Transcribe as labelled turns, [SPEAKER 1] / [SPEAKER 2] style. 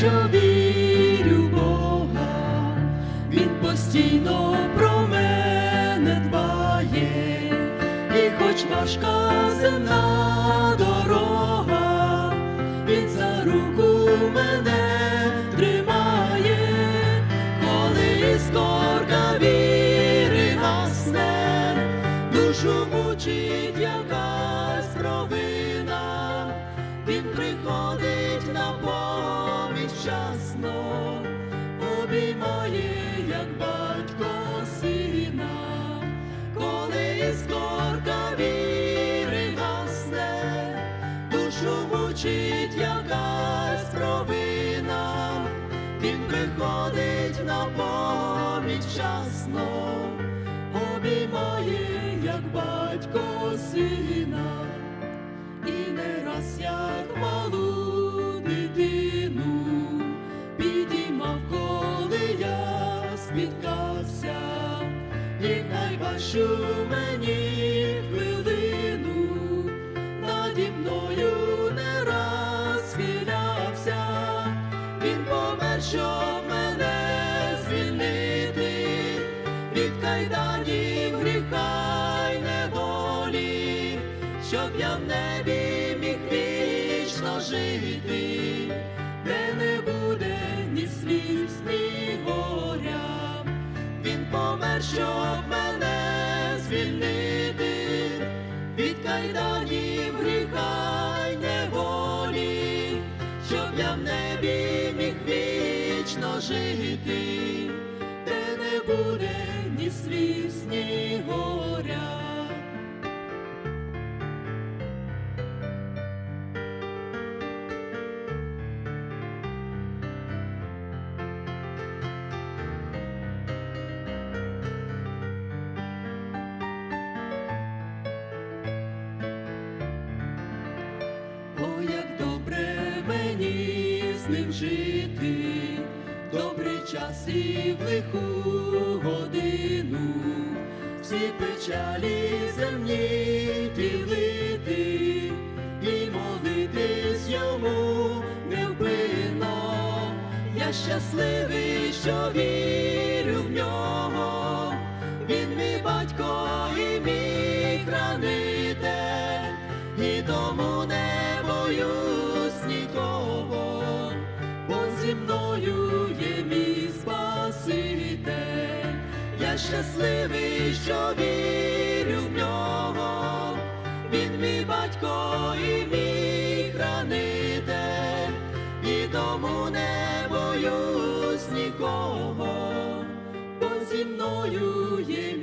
[SPEAKER 1] що вірю в Бога, Він постійно про мене дбає, і хоч важка земна дорога, Він за руку мене тримає, коли іскорка віри гасне, душу мучить якась провина, він приходить на поміч мучить якась провина, він приходить на поміч вчасно, обіймає, як батько сина, і не раз як малу дитину підіймав, коли я спіткався, і найважчу мені щоб мене звільнити від кайданів гріха й неволі, щоб я в небі міг вічно жити, де не буде ні сліз, ні горя. Він помер, щоб мене звільнити від кайданів гріха й неволі, щоб я в небі вічно жити, де не буде ні сліз, ні горя. О, як добре мені з ним жити, добрий час і в лиху годину, всі печалі земні ділити і молитись йому невпинно. Я щасливий, що вірю в нього, він мій батько і мій хранитель, і тому не боюсь нікого, бо зі мною щасливий, що вірю в нього, він мій батько і мій хранитель, і тому не боюсь нікого, бо зі мною є.